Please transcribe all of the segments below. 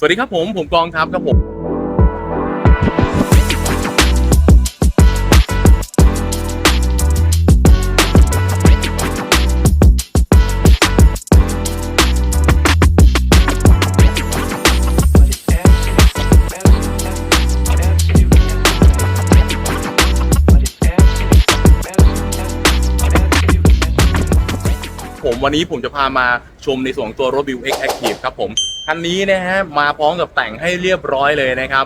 สวัสดีครับผมผมกองครับครับผม ผมวันนี้ผมจะพามาชมในส่วนของตัวรถ Build X Active ครับผมคันนี้นะฮะมาพร้อมกับแต่งให้เรียบร้อยเลยนะครับ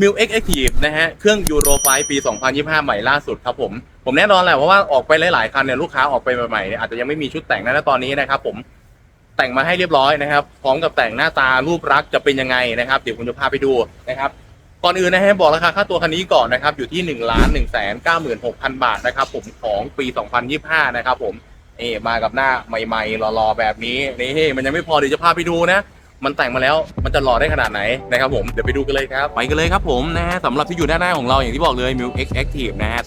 m i l X Active นะฮะเครื่อง Euro 5ปี 2025 ใหม่ล่าสุดครับผมผมแน่นอนแหละเพราะว่าออกไปหลายๆคันเนี่ยลูกค้าออกไปใหม่ๆเนี่ยอาจจะยังไม่มีชุดแต่งนะตอนนี้นะครับผมแต่งมาให้เรียบร้อยนะครับ พร้อมกับแต่งหน้าตารูปลักษ์จะเป็นยังไงนะครับเดี๋ยวผมจะพาไปดูนะครับก่อนอื่นนะฮะบอกราคาค่าตัวคันนี้ก่อนนะครับอยู่ที่1นึ่งล้านหนึ่งแสนเก้าหมื่นหกพันบาทนะครับผมของปี 2025 นะครับผม นี่มากับหน้าใหม่ๆหล่อๆแบบนี้นี่มันยังไม่พอเดี๋ยวจะพาไปดูนะ มันแต่งมาแล้วมันจะหล่อได้ขนาดไหนนะครับผมเดี๋ยวไปดูกันเลยครับไปกันเลยครับผมนะฮะสำหรับที่อยู่ด้านหน้าของเราอย่างที่บอกเลย m i l X Active นะฮะ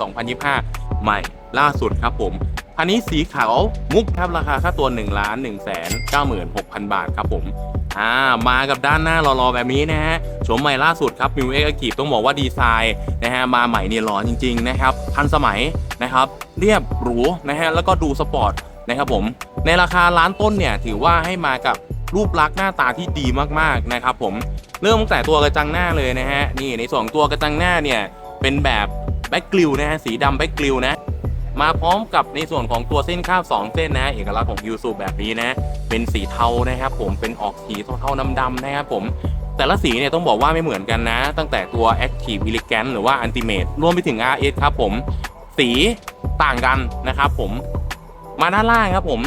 2025 ใหม่ล่าสุดครับผมคันนี้สีขาวมุกครับราคาค่าตัว1ล้าน1แสน96,000 บาทครับผม อ่ามากับด้านหน้าหล่อๆแบบนี้นะฮะโฉมใหม่ล่าสุดครับ m i l X Active ต้องบอกว่าดีไซน์นะฮะมาใหม่เนี่ยหล่อจริงๆนะครับทันสมัยนะครับเรียบหรูนะฮะแล้วก็ดูสปอร์ตนะครับผมในราคาล้านต้นเนี่ยถือว่าให้มากับรูปลักษณ์หน้าตาที่ดีมากๆนะครับผมเริ่มตั้งแต่ตัวกระจังหน้าเลยนะฮะนี่ในส่วนของตัวกระจังหน้าเนี่ยเป็นแบบแบ็กกลิวนะฮะสีดำแบ็กกลิวนะ มาพร้อมกับในส่วนของตัวเส้นข้าวสองเส้นนะเอกลักษณ์ของยูซูแบบนี้นะ เป็นสีเทานะครับผมเป็นออกสีเทาๆดำๆนะครับผมแต่ละสีเนี่ยต้องบอกว่าไม่เหมือนกันนะ ตั้งแต่ตัว Active Elegant หรือว่า Ultimate รวมไปถึง RS ครับผม สีต่างกันนะครับผมมาด้านล่างครับผม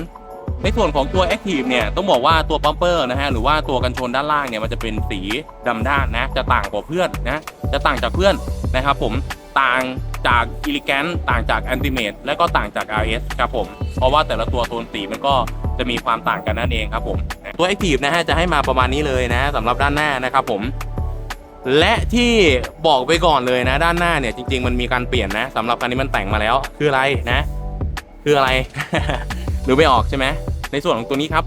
ในส่วนของตัว Active เนี่ยต้องบอกว่าตัวปั๊มเปอร์นะฮะหรือว่าตัวกันชนด้านล่างเนี่ยมันจะเป็นสีดำด้านนะ จะต่างกว่าเพื่อนนะ จะต่างจากเพื่อนนะครับผม ต่างจาก e l e g a n t ต่างจาก Ultimate และก็ต่างจาก RS ครับผม เพราะว่าแต่ละตัวโทนสีมันก็จะมีความต่างกันนั่นเองครับผม ตัว Active นะฮะจะให้มาประมาณนี้เลยนะสำหรับด้านหน้านะครับผมและที่บอกไปก่อนเลยนะ ด้านหน้าเนี่ยจริง ๆ มันมีการเปลี่ยนนะสำหรับคันนี้มันแต่งมาแล้วคืออะไรนะ คืออะไรหรือไม่ออกใช่ไหมในส่วนของตัวนี้ครับ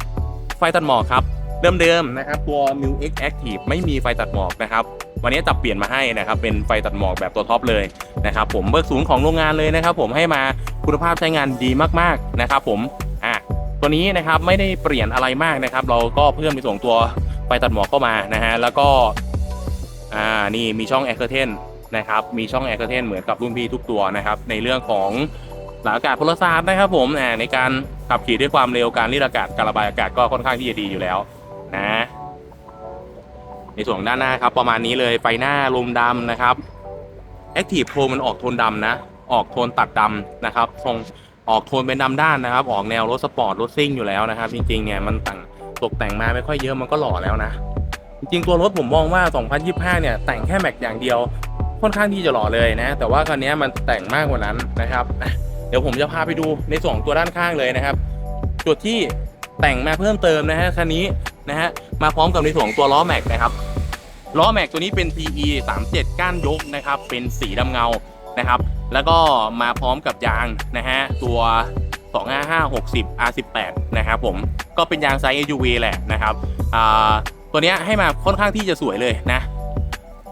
ไฟตัดหมอกครับเดิมๆนะครับตัว m i l X Active ไม่มีไฟตัดหมอกนะครับ วันนี้จับเปลี่ยนมาให้นะครับเป็นไฟตัดหมอกแบบตัวท็อปเลยนะครับผมเบิกศูนย์ของโรงงานเลยนะครับผมให้มาคุณภาพใช้งานดีมากๆนะครับผมอะตัวนี้นะครับไม่ได้เปลี่ยนอะไรมากนะครับ เราก็เพิ่มในส่วนของตัวไฟตัดหมอกเข้ามานะฮะแล้วก็อ่านี่มีช่องแอร์เคอร์เทนนะครับมีช่องแอร์เคอร์เทนเหมือนกับรุ่นพี่ทุกตัวนะครับในเรื่องของหลักอากาศพลศาสตร์นะครับผมในการขับขี่ด้วยความเร็วการรีดอากาศการระบายอากาศก็ค่อนข้างที่จะดีอยู่แล้วนะ ในส่วนด้านหน้าครับ ประมาณนี้เลยไฟหน้าลมดำนะครับ Active Pro มันออกโทนดำนะ ออกโทนตัดดำนะครับทรงออกโทนเป็นดำด้านนะครับ ออกแนวรถสปอร์ตรถซิ่งอยู่แล้วนะครับ จริงๆเนี่ยมันแต่งตกแต่งมาไม่ค่อยเยอะมันก็หล่อแล้วนะ จริงๆตัวรถผมมองว่า 2025 เนี่ย แต่งแค่แม็กอย่างเดียว ค่อนข้างที่จะหล่อเลยนะ แต่ว่าคันนี้มันแต่งมากกว่านั้นนะครับ เดี๋ยวผมจะพาไปดูในส่วนของตัวด้านข้างเลยนะครับ จุดที่แต่งมาเพิ่มเติมนะฮะคันนี้นะฮะมาพร้อมกับในส่วนของตัวล้อแม็กนะครับ ล้อแม็กตัวนี้เป็น PE 37 ก้านยกนะครับ เป็นสีดำเงานะครับ แล้วก็มาพร้อมกับยางนะฮะตัว 255 60 R18 นะครับผมก็เป็นยางไซส์ SUV แหละนะครับตัวเนี้ยให้มาค่อนข้างที่จะสวยเลยนะ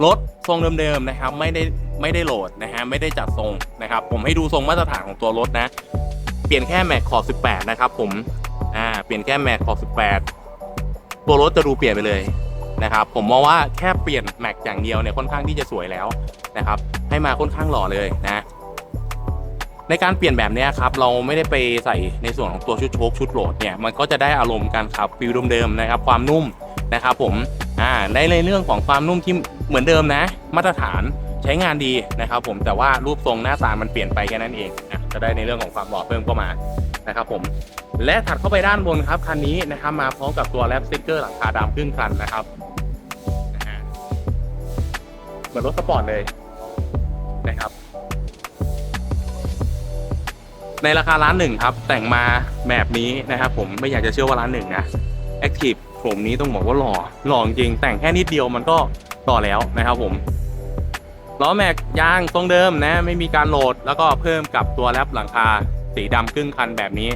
รถทรงเดิมๆนะครับไม่ได้ไม่ได้โหลดนะฮะไม่ได้จัดทรงนะครับ ผมให้ดูทรงมาตรฐานของตัวรถนะเปลี่ยนแค่แม็กขอบ 18 นะครับผมอ่าเปลี่ยนแค่แม็กขอบ 18 ตัวรถจะดูเปลี่ยนไปเลย นะครับผมมองว่าแค่เปลี่ยนแม็กอย่างเดียวเนี่ยค่อนข้างที่จะสวยแล้วนะครับให้มาค่อนข้างหล่อเลยนะในการเปลี่ยนแบบนี้ครับเราไม่ได้ไปใส่ในส่วนของตัวชุดโชคชุดโหลดเนี่ยมันก็จะได้อารมณ์การขับฟิลเดิมๆนะครับความนุ่มนะครับผมอ่าในเรื่องของความนุ่มที่เหมือนเดิมนะ มาตรฐานใช้งานดีนะครับผมแต่ว่ารูปทรงหน้าตามันเปลี่ยนไปแค่นั้นเองอะจะได้ในเรื่องของความหล่อเพิ่มเข้ามานะครับผมและถัดเข้าไปด้านบนครับคันนี้นะครับมาพร้อมกับตัวแรปสติกเกอร์หลังคาดำครึ่งคันนะครับ มือนรถสปอร์ตเลยนะครับ ในราคาล้านหนึ่งครับ แต่งมาแบบนี้นะครับ ผมไม่อยากจะเชื่อว่าล้านหนึ่งนะ Active ผมนี้ต้องบอกว่าหล่อหล่อจริงแต่งแค่นิดเดียวมันก็หล่อแล้วนะครับผมล้อแม็กยางทรงเดิมนะ ไม่มีการโหลด แล้วก็เพิ่มกับตัวแรปหลังคาสีดำครึ่งคันแบบนี้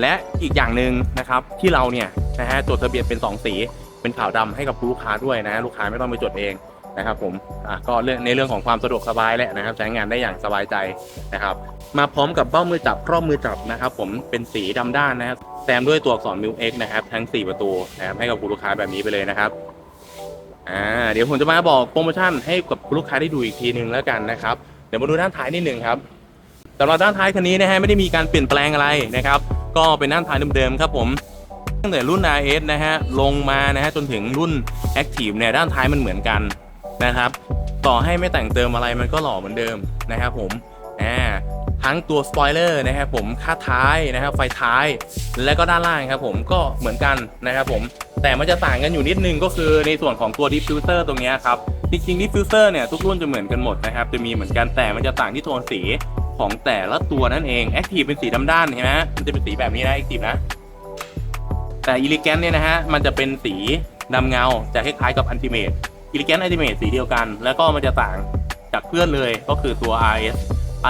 และอีกอย่างหนึ่งนะครับ ที่เราเนี่ยนะฮะจดทะเบียนเป็น 2 สี เป็นเป็นขาวดำให้กับลูกค้าด้วยนะฮะลูกค้าไม่ต้องไปจดเอง นะครับผมอะก็เรื่องในเรื่องของความสะดวกสบายแหละนะครับ ใช้งานได้อย่างสบายใจนะครับ มาพร้อมกับเบ้ามือจับครอบมือจับนะครับ ผมเป็นสีดำด้านนะครับแซมด้วยตัวอักษร Milk X นะครับทั้ง 4 ประตูนะครับให้กับคุณลูกค้าแบบนี้ไปเลยนะครับอ่าเดี๋ยวผมจะมาบอกโปรโมชั่นให้กับคุณลูกค้าได้ดูอีกทีหนึ่งแล้วกันนะครับเดี๋ยวมาดูด้านท้ายนิดหนึ่งครับสำหรับด้านท้ายคันนี้นะฮะไม่ได้มีการเปลี่ยนแปลงอะไรนะครับ ก็เป็นด้านท้ายเดิมๆครับผมตั้งแต่รุ่น RS นะฮะลงมานะฮะจนถึงรุ่น Active เนี่ยด้านท้ายมันเหมือนกัน นะครับ ต่อให้ไม่แต่งเติมอะไรมันก็หล่อเหมือนเดิมนะครับผมอ่าทั้งตัวสปอยเลอร์นะครับผมค่าท้ายนะครับไฟท้ายและก็ด้านล่างครับผมก็เหมือนกันนะครับผมแต่มันจะต่างกันอยู่นิดนึงก็คือในส่วนของตัวดิฟฟิวเซอร์ตรงนี้ครับจริงๆดิฟฟิวเซอร์เนี่ยทุกรุ่นจะเหมือนกันหมดนะครับจะมีเหมือนกันแต่มันจะต่างที่โทนสีของแต่ละตัวนั่นเองแอคทีฟเป็นสีดำด้านเห็นไหมมันจะเป็นสีแบบนี้นะแอคทีฟนะ แต่อิลิแกนเนี่ยนะฮะมันจะเป็นสีดำเงาจะคล้ายๆกับอันติเมต อิลิแกนไอติเมตสีเดียวกัน แล้วก็มันจะต่างจากเพื่อนเลยก็คือตัว RS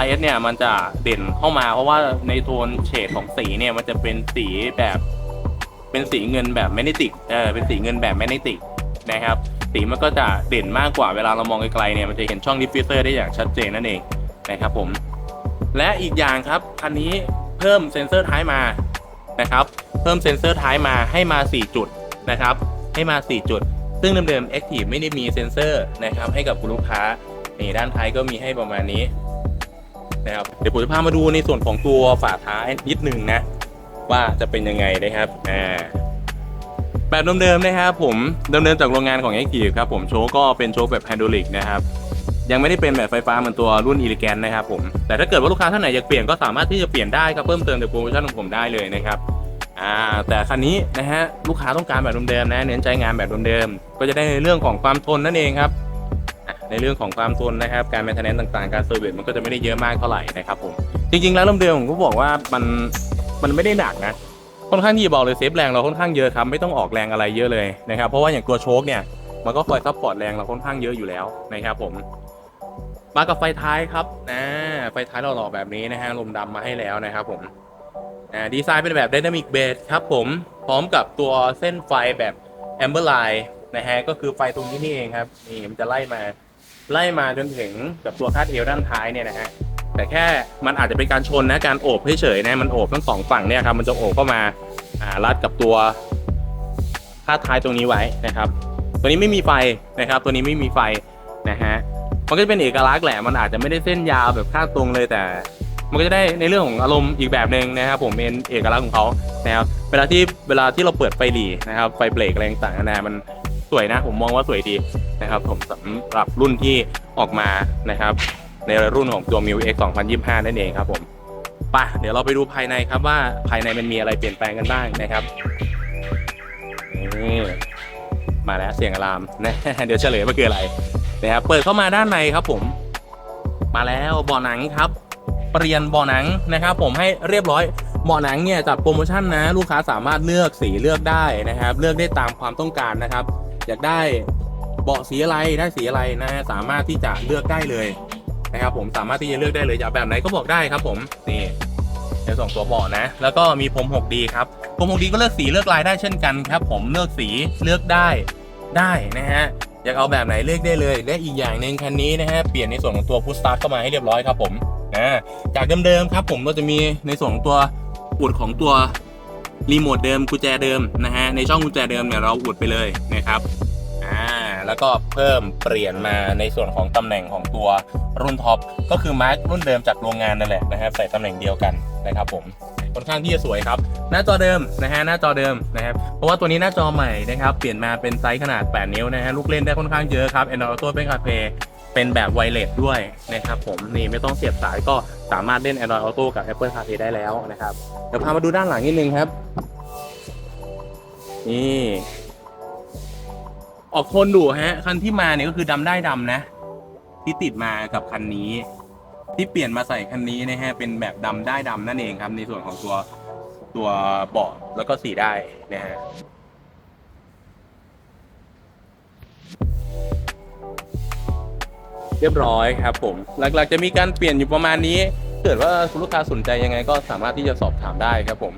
RS เนี่ยมันจะเด่นเข้ามาเพราะว่าในโทนเฉดของสีเนี่ยมันจะเป็นสีแบบ เป็นสีเงินแบบแมกเนติกเออเป็นสีเงินแบบแมกเนติกนะครับสีมันก็จะเด่นมากกว่าเวลาเรามองไกลๆเนี่ยมันจะเห็นช่องดิฟฟิวเซอร์ได้อย่างชัดเจนนั่นเองนะครับผมและอีกอย่างครับคันนี้เพิ่มเซ็นเซอร์ท้ายมานะครับ เพิ่มเซ็นเซอร์ท้ายมาให้มา 4 จุดนะครับ ให้มา 4 จุด ซึ่งเดิมๆ Active ไม่ได้มีเซ็นเซอร์นะครับให้กับคุณลูกค้านี่ด้านท้ายก็มีให้ประมาณนี้นะครับเดี๋ยวผมจะพามาดูในส่วนของตัวฝาท้ายนิดนึงนะ ว่าจะเป็นยังไงนะครับอ่าแบบเดิมๆนะครับผมเดิมๆจากโรงงานของ Active ครับผมโชคก็เป็นโชคแบบไฮดรอลิกนะครับยังไม่ได้เป็นแบบไฟฟ้าเหมือนตัวรุ่นอีลิแกนนะครับผมแต่ถ้าเกิดว่าลูกค้าท่านไหนอยากเปลี่ยนก็สามารถที่จะเปลี่ยนได้ครับเพิ่มเติมในโปรโมชั่นของผมได้เลยนะครับ อ่าแต่คันนี้นะฮะลูกค้าต้องการแบบเดิมๆนะเน้นใช้งานแบบเดิมๆก็จะได้ในเรื่องของความทนนั่นเองครับในเรื่องของความทนนะครับ การแมนเทนแนนต่างๆ การเซอร์วิสมันก็จะไม่ได้เยอะมากเท่าไหร่นะครับผม จริงๆ แล้วเดิมๆผมก็บอกว่ามันมันไม่ได้หนักนะ ค่อนข้างที่จะบอกเลยเซฟแรงเราค่อนข้างเยอะครับไม่ต้องออกแรงอะไรเยอะเลยนะครับ เพราะว่าอย่างตัวโชคเนี่ยมันก็คอยซัพพอร์ตแรงเราค่อนข้างเยอะอยู่แล้วนะครับผม มากับไฟท้ายครับนะไฟท้ายหล่อแบบนี้นะฮะลมดำมาให้แล้วนะครับผม อ่าดีไซน์เป็นแบบ Dynamic Base ครับผมพร้อมกับตัวเส้นไฟแบบ Amber Line นะฮะก็คือไฟตรงนี้นี่เองครับนี่มันจะไล่มาไล่มาจนถึงกับตัวคาดเอวด้านท้ายเนี่ยนะฮะแต่แค่มันอาจจะเป็นการชนนะการโอบเฉยๆนะมันโอบทั้งสองฝั่งเนี่ยครับมันจะโอบเข้ามาอ่ารัดกับตัวคาดท้ายตรงนี้ไว้นะครับ ตัวนี้ไม่มีไฟนะครับ ตัวนี้ไม่มีไฟนะฮะมันก็จะเป็นเอกลักษณ์แหละมันอาจจะไม่ได้เส้นยาวแบบข้างตรงเลยแต่ มันก็จะได้ในเรื่องของอารมณ์อีกแบบหนึ่งนะครับผมเป็นเอกลักษณ์ของเขานะครับเวลาที่เวลาที่เราเปิดไฟหลีนะครับไฟเบรกอะไรต่างๆนานามันสวยนะผมมองว่าสวยดีนะครับผมสำหรับรุ่นที่ออกมานะครับ ในรุ่นของตัว m i u X 2025 นั่นเองครับผมป่ะเดี๋ยวเราไปดูภายในครับว่าภายในมันมีอะไรเปลี่ยนแปลงกันบ้างนะครับนี่มาแล้วเสียงอะลามนะเดี๋ยวเฉลยว่าคืออะไรนะครับเปิดเข้ามาด้านในครับผม มาแล้วเบาะหนังครับ เปลี่ยนเบาะหนังนะครับ ผมให้เรียบร้อยเบาะหนังเนี่ยจัดโปรโมชั่นนะ ลูกค้าสามารถเลือกสีเลือกได้นะครับ เลือกได้ตามความต้องการนะครับ อยากได้เบาะสีอะไรได้สีอะไรนะฮะสามารถที่จะเลือกได้เลยนะครับ ผมสามารถที่จะเลือกได้เลยจะเอาแบบไหนก็บอกได้ครับ ผมนี่จะส่งตัวเบาะนะ แล้วก็มีพรม 6D ครับพรม 6D ก็เลือกสีเลือกลายได้เช่นกันครับ ผมเลือกสีเลือกได้ได้นะฮะอยากเอาแบบไหนเลือกได้เลย และอีกอย่างหนึ่งคันนี้นะฮะเปลี่ยนในส่วนของตัวพุ s สตาร์ทเข้ามาให้เรียบร้อยครับผม จากเดิมๆครับผมก็จะมีในส่วนของตัวอุดของตัวรีโมทเดิมกุญแจเดิมนะฮะในช่องกุญแจเดิมเนี่ยเราอุดไปเลยนะครับอ่าแล้วก็เพิ่มเปลี่ยนมาในส่วนของตำแหน่งของตัวรุ่นท็อปก็คือมาร์กรุ่นเดิมจากโรงงานนั่นแหละนะครับใส่ตำแหน่งเดียวกันนะครับผมค่อนข้างที่จะสวยครับ หน้าจอเดิมนะฮะหน้าจอเดิมนะครับเพราะว่าตัวนี้หน้าจอใหม่นะครับเปลี่ยนมาเป็นไซส์ขนาด 8 นิ้วนะฮะลูกเล่นได้ค่อนข้างเยอะครับ Android Auto เป็นคาเพ เป็นแบบไวเลสด้วยนะครับผมนี่ไม่ต้องเสียบสายก็สามารถเล่น Android Auto กับ Apple CarPlay ได้แล้วนะครับ เดี๋ยวพามาดูด้านหลังนิดนึงครับ นี่ออกโทนดุฮะ คันที่มาเนี่ยก็คือดำได้ดำนะ ที่ติดมากับคันนี้ ที่เปลี่ยนมาใส่คันนี้นะฮะเป็นแบบดำได้ดำนั่นเองครับ ในส่วนของตัวตัวเบาะแล้วก็สีได้นะฮะ เรียบร้อยครับผม หลักๆจะมีการเปลี่ยนอยู่ประมาณนี้ เกิดว่าคุณลูกค้าสนใจยังไงก็สามารถที่จะสอบถามได้ครับผม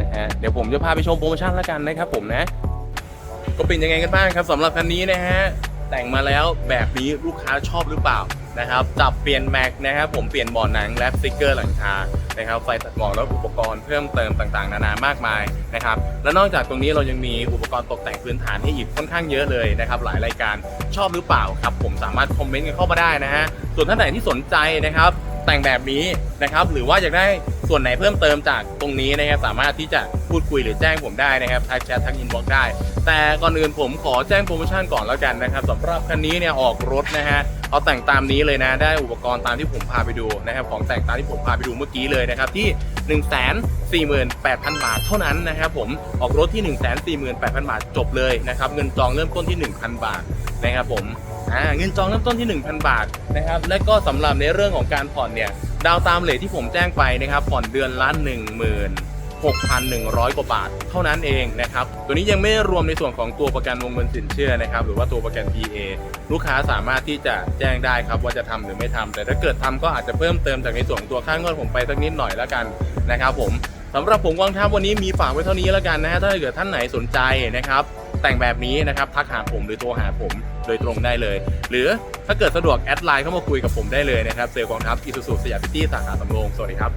นะฮะเดี๋ยวผมจะพาไปชมโปรโมชั่นแล้วกันนะครับผมนะ ก็เป็นยังไงกันบ้างครับสำหรับคันนี้นะฮะแต่งมาแล้วแบบนี้ลูกค้าชอบหรือเปล่า นะครับจับเปลี่ยนแม็กนะครับผมเปลี่ยนเบาะหนังและสติกเกอร์หลังคานะครับไฟตัดหมอกแล้วอุปกรณ์เพิ่มเติมต่างๆ นานามากมายนะครับและนอกจากตรงนี้เรายังมีอุปกรณ์ตกแต่งพื้นฐานให้อีกค่อนข้างเยอะเลยนะครับหลายรายการชอบหรือเปล่าครับผมสามารถคอมเมนต์กันเข้ามาได้นะฮะส่วนท่านไหนที่สนใจนะครับแต่งแบบนี้นะครับหรือว่าอยากได้ ส่วนไหนเพิ่มเติมจากตรงนี้นะครับสามารถที่จะพูดคุยหรือแจ้งผมได้นะครับทักแชททักอินบ็อกได้ แต่ก่อนอื่นผมขอแจ้งโปรโมชั่นก่อนแล้วกันนะครับสำหรับคันนี้เนี่ยออกรถนะฮะเอาแต่งตามนี้เลยนะได้อุปกรณ์ตามที่ผมพาไปดูนะครับของแต่งตามที่ผมพาไปดูเมื่อกี้เลยนะครับที่ 1 4 8 0 0 0 บาทเท่านั้นนะครับผมออกรถที่ 1 4 8 0 0 0 บาทจบเลยนะครับเงินจองเริ่มต้นที่ 1,000 บาทนะครับผม อ่าเงินจองเริ่มต้นที่ 1,000 บาทนะครับและก็สำหรับในเรื่องของการผ่อนเนี่ยดาวตามเลทที่ผมแจ้งไปนะครับผ่อนเดือนละ16,100 กว่าบาท เท่านั้นเองนะครับตัวนี้ยังไม่รวมในส่วนของตัวประกันวงเงินสินเชื่อนะครับหรือว่าตัวประกัน PA ลูกค้าสามารถที่จะแจ้งได้ครับว่าจะทำหรือไม่ทำแต่ถ้าเกิดทำก็อาจจะเพิ่มเติมจากในส่วนของตัวค่างวดผมไปสักนิดหน่อยแล้วกันนะครับผม สำหรับผมกองทัพวันนี้มีฝากไว้เท่านี้แล้วกันนะฮะถ้าเกิดท่านไหนสนใจนะครับ แต่งแบบนี้นะครับทักหาผมหรือโทรหาผม โดยตรงได้เลย หรือถ้าเกิดสะดวกแอดไลน์เข้ามาคุยกับผมได้เลยนะครับเซลล์กองทัพอีสุสุสยามพิตี้สาขาสำโรงสวัสดีครับ